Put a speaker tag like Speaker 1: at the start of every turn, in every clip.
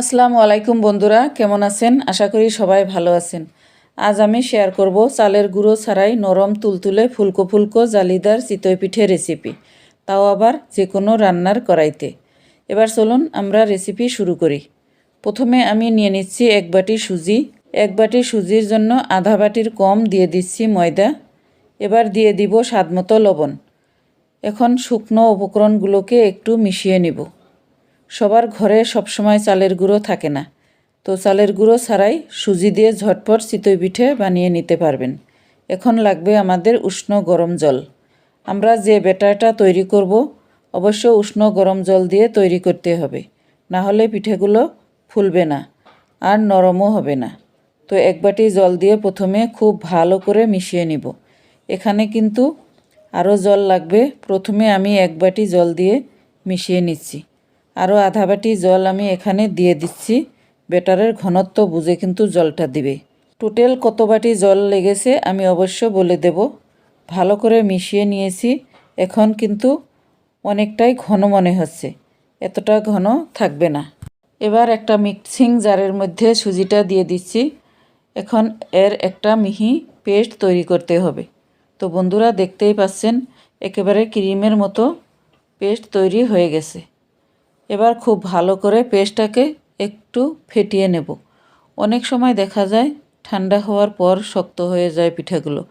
Speaker 1: আসসালামু আলাইকুম বন্ধুরা, কেমন আছেন? আশা করি সবাই ভালো আছেন। আজ আমি শেয়ার করব চালের গুঁড়ো ছাড়াই নরম তুলতুলে ফুলকো ফুলকো জালিদার চিতই পিঠে রেসিপি তাও আবার যে কোনো রান্নার কড়াইতে। এবার চলুন আমরা রেসিপি শুরু করি। প্রথমে আমি নিয়ে নিচ্ছি এক বাটি সুজি। এক বাটি সুজির জন্য আধা বাটির কম দিয়ে দিচ্ছি ময়দা। এবার দিয়ে দিব স্বাদমতো লবণ। এখন শুকনো উপকরণগুলোকে একটু মিশিয়ে নিব। সবার ঘরে সবসময় চালের গুঁড়ো থাকে না। তো চালের গুঁড়ো ছাড়াই সুজি দিয়ে ঝটপট চিতই পিঠে বানিয়ে নিতে পারবেন। এখন লাগবে আমাদের উষ্ণ গরম জল। আমরা যে ব্যাটারটা তৈরি করব, অবশ্য উষ্ণ গরম জল দিয়ে তৈরি করতে হবে। না হলে পিঠেগুলো ফুলবে না আর নরমও হবে না। তো এক বাটি জল দিয়ে প্রথমে খুব ভালো করে মিশিয়ে নিব। এখানে কিন্তু আরও জল লাগবে। প্রথমে আমি এক বাটি জল দিয়ে মিশিয়ে নিচ্ছি। আরও আধা বাটি জল আমি এখানে দিয়ে দিচ্ছি। বেটারের ঘনত্ব বুঝে কিন্তু জলটা দিবে। টোটাল কত বাটি জল লেগেছে আমি অবশ্য বলে দেব। ভালো করে মিশিয়ে নিয়েছি। এখন কিন্তু অনেকটাই ঘন মনে হচ্ছে। এতটা ঘন থাকবে না। এবার একটা মিক্সিং জারের মধ্যে সুজিটা দিয়ে দিচ্ছি। এখন এর একটা মিহি পেস্ট তৈরি করতে হবে। তো বন্ধুরা দেখতেই পাচ্ছেন, একেবারে ক্রিমের মতো পেস্ট তৈরি হয়ে গেছে। এবার খুব ভালো করে পেস্টটাকে একটু ফেটিয়ে নেব। অনেক সময় দেখা যায় ঠান্ডা হওয়ার পর শক্ত হয়ে যায় পিঠাগুলো।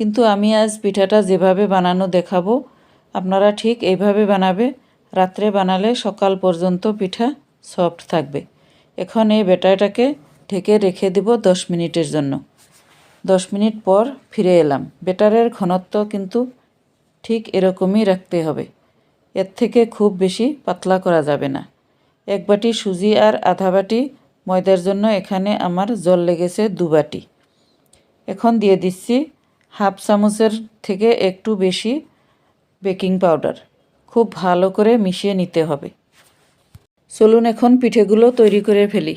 Speaker 1: কিন্তু আমি আজ পিঠাটা যেভাবে বানানো দেখাবো, আপনারা ঠিক এইভাবে বানাবে। রাত্রে বানালে সকাল পর্যন্ত পিঠা সফট থাকবে। এখন এই ব্যাটারটাকে ঢেকে রেখে দেব দশ মিনিটের জন্য। দশ মিনিট পর ফিরে এলাম। বেটারের ঘনত্ব কিন্তু ঠিক এরকমই রাখতে হবে। এর থেকে খুব বেশি পাতলা করা যাবে না। এক বাটি সুজি আর আধা বাটি ময়দার জন্য এখানে আমার জল লেগেছে দু বাটি। এখন দিয়ে দিচ্ছি হাফ চামচের থেকে একটু বেশি বেকিং পাউডার। খুব ভালো করে মিশিয়ে নিতে হবে। চলুন এখন পিঠেগুলো তৈরি করে ফেলি।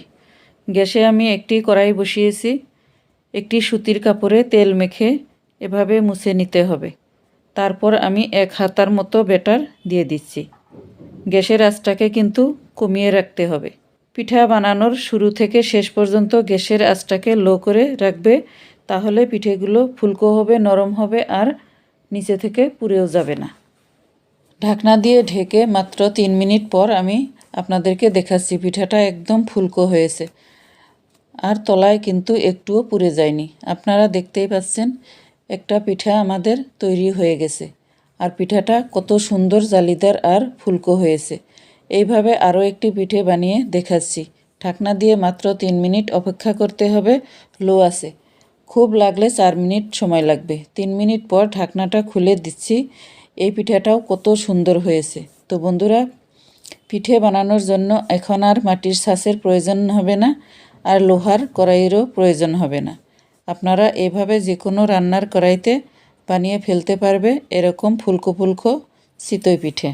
Speaker 1: গ্যাসে আমি একটি কড়াই বসিয়েছি। একটি সুতির কাপড়ে তেল মেখে এভাবে মুছে নিতে হবে। তারপর আমি এক হাতার মতো ব্যাটার দিয়ে দিচ্ছি। গ্যাসের আঁচটাকে কিন্তু কমিয়ে রাখতে হবে। পিঠা বানানোর শুরু থেকে শেষ পর্যন্ত গ্যাসের আঁচটাকে লো করে রাখবে, তাহলে পিঠেগুলো ফুলকো হবে, নরম হবে আর নিচে থেকে পুড়েও যাবে না। ঢাকনা দিয়ে ঢেকে মাত্র তিন মিনিট পর আমি আপনাদেরকে দেখাচ্ছি পিঠাটা একদম ফুলকো হয়েছে। আর তলায় কিন্তু একটুও পুড়ে যায়নি। আপনারা দেখতেই পাচ্ছেন একটা পিঠা আমাদের তৈরি হয়ে গেছে। আর পিঠাটা কত সুন্দর জালিদার আর ফুলকো হয়েছে। এইভাবে আরও একটি পিঠে বানিয়ে দেখাচ্ছি। ঢাকনা দিয়ে মাত্র তিন মিনিট অপেক্ষা করতে হবে, লো আছে। খুব লাগলে চার মিনিট সময় লাগবে। তিন মিনিট পর ঢাকনাটা খুলে দিচ্ছি। এই পিঠাটাও কত সুন্দর হয়েছে। তো বন্ধুরা, পিঠে বানানোর জন্য এখন আর মাটির ছাঁচের প্রয়োজন হবে না, আর লোহার কড়াইয়েরও প্রয়োজন হবে না। আপনারা এভাবে যে কোনো রান্নার কড়াইতে বানিয়ে ফেলতে পারবে এরকম ফুলকো ফুলকো চিতই পিঠে।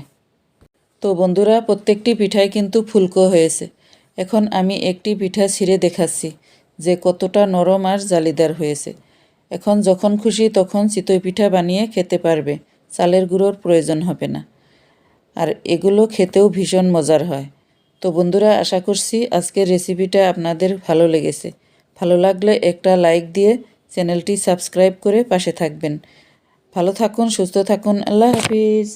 Speaker 1: তো বন্ধুরা, প্রত্যেকটি পিঠাই কিন্তু ফুলকো হয়েছে। এখন আমি একটি পিঠা ছিঁড়ে দেখাচ্ছি যে কতটা নরম আর জালিদার হয়েছে। এখন যখন খুশি তখন চিতই পিঠা বানিয়ে খেতে পারবে, চালের গুঁড়োর প্রয়োজন হবে না। আর এগুলো খেতেও ভীষণ মজার হয়। তো বন্ধুরা, আশা করছি আজকের রেসিপিটা আপনাদের ভালো লেগেছে। ভালো লাগলে একটা লাইক দিয়ে চ্যানেলটি সাবস্ক্রাইব করে পাশে থাকবেন। ভালো থাকুন, সুস্থ থাকুন, আল্লাহ হাফিজ।